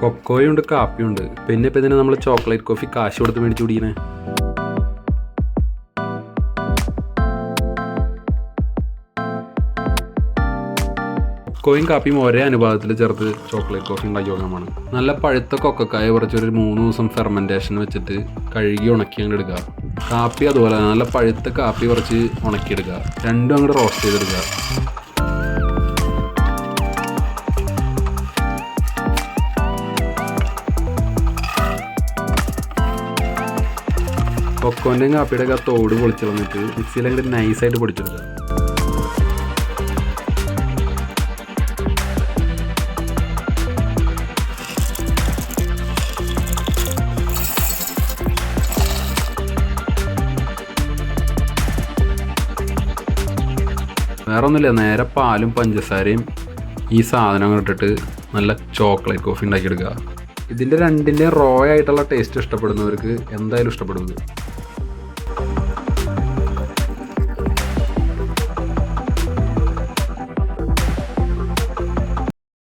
കൊക്കോയും ഉണ്ട് കാപ്പിയും ഉണ്ട് പിന്നെ ഇപ്പം ഇതിനെ നമ്മൾ ചോക്ലേറ്റ് കോഫി കാശ് കൊടുത്ത് മേടിച്ച് കുടിക്കണേ. കൊക്കോയും കാപ്പിയും ഒരേ അനുപാതത്തിൽ ചേർത്ത് ചോക്ലേറ്റ് കോഫി ഉണ്ടാക്കി നോക്കാമാണ് നല്ല പഴുത്ത കൊക്കക്കായ കുറച്ചൊരു മൂന്ന് ദിവസം ഫെർമെന്റേഷൻ വെച്ചിട്ട് കഴുകി ഉണക്കി അങ്ങോട്ട് എടുക്കുക കാപ്പി അതുപോലെ നല്ല പഴുത്ത കാപ്പി കുറച്ച് ഉണക്കിയെടുക്കുക. രണ്ടും അങ്ങോട്ട് റോസ്റ്റ് ചെയ്തെടുക്കുക. കൊക്കോന്റെയും കാപ്പിയുടെ ഒക്കെ തോട് പൊളിച്ചു വന്നിട്ട് മിക്സിയിൽ അങ്ങോട്ട് നൈസായിട്ട് പൊടിച്ചെടുക്കുക. വേറെ ഒന്നുമില്ല നേരെ പാലും പഞ്ചസാരയും ഈ സാധനം ഇട്ടിട്ട് നല്ല ചോക്ലേറ്റ് കോഫി ഉണ്ടാക്കിയെടുക്കുക. ഇതിന്റെ രണ്ടിന്റെയും റോ ആയിട്ടുള്ള ടേസ്റ്റ് ഇഷ്ടപ്പെടുന്നവർക്ക് എന്തായാലും ഇഷ്ടപ്പെടും ഇത്